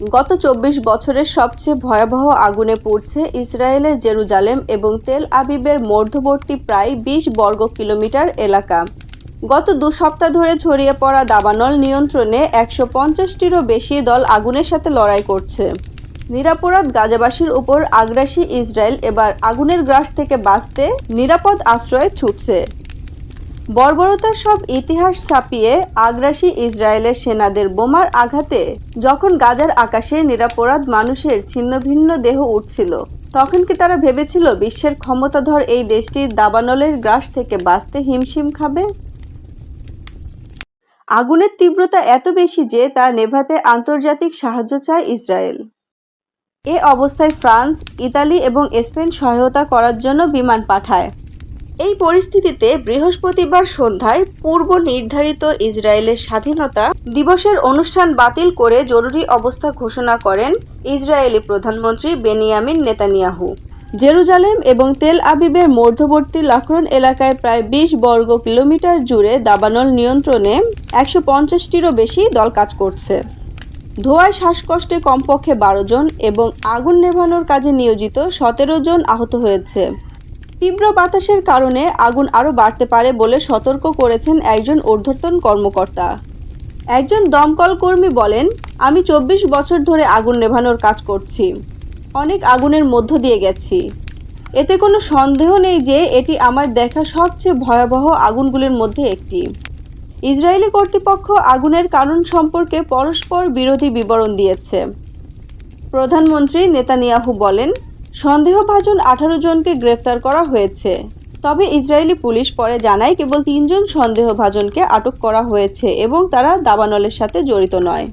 গত চব্বিশ বছরের সবচেয়ে ভয়াবহ আগুনে পুড়ছে ইসরায়েলের জেরুজালেম এবং তেল আবিবের মধ্যবর্তী প্রায় বিশ বর্গ কিলোমিটার এলাকা। গত দু সপ্তাহ ধরে ছড়িয়ে পড়া দাবানল নিয়ন্ত্রণে একশো পঞ্চাশটিরও বেশি দল আগুনের সাথে লড়াই করছে। নিরাপরাধ গাজাবাসীর উপর আগ্রাসী ইসরায়েল এবার আগুনের গ্রাস থেকে বাঁচতে নিরাপদ আশ্রয়ে ছুটছে। বর্বরতার সব ইতিহাস ছাপিয়ে আগ্রাসী ইসরায়েলের সেনাদের বোমার আঘাতে যখন গাজার আকাশে নিরাপরাধ মানুষের ছিন্নভিন্ন দেহ উঠছিল, তখন কি তারা ভেবেছিল বিশ্বের ক্ষমতাধর এই দেশটির দাবানলের গ্রাস থেকে বাঁচতে হিমশিম খাবে? আগুনের তীব্রতা এত বেশি যে তা নেভাতে আন্তর্জাতিক সাহায্য চায় ইসরায়েল। এ অবস্থায় ফ্রান্স, ইতালি এবং স্পেন সহায়তা করার জন্য বিমান পাঠায়। এই পরিস্থিতিতে বৃহস্পতিবার সন্ধ্যায় পূর্ব নির্ধারিত ইসরায়েলের স্বাধীনতা দিবসের অনুষ্ঠান বাতিল করে জরুরি অবস্থা ঘোষণা করেন ইসরায়েলি প্রধানমন্ত্রী বেনিয়ামিন নেতানিয়াহু। জেরুজালেম এবং তেল আবিবের মধ্যবর্তী লাখরন এলাকায় প্রায় বিশ বর্গ কিলোমিটার জুড়ে দাবানল নিয়ন্ত্রণে একশো পঞ্চাশটিরও বেশি দল কাজ করছে। ধোয়ায় শ্বাসকষ্টে কমপক্ষে বারো জন এবং আগুন নেভানোর কাজে নিয়োজিত সতেরো জন আহত হয়েছে। তীব্র বাতাসের কারণে আগুন আরও বাড়তে পারে বলে সতর্ক করেছেন একজন ঊর্ধ্বতন কর্মকর্তা। একজন দমকল কর্মী বলেন, আমি চব্বিশ বছর ধরে আগুন নেভানোর কাজ করছি। অনেক আগুনের মধ্য দিয়ে গেছি। এতে কোনো সন্দেহ নেই যে এটি আমার দেখা সবচেয়ে ভয়াবহ আগুনগুলির মধ্যে একটি। ইসরায়েলি কর্তৃপক্ষ আগুনের কারণ সম্পর্কে পরস্পর বিরোধী বিবরণ দিয়েছে। প্রধানমন্ত্রী নেতানিয়াহু বলেন সন্দেহভাজন আঠারো জনকে গ্রেফতার করা হয়েছে। তবে ইসরায়েলি পুলিশ পরে জানায়, কেবল তিনজন সন্দেহভাজনকে আটক করা হয়েছে এবং তারা দাবানলের সাথে জড়িত নয়।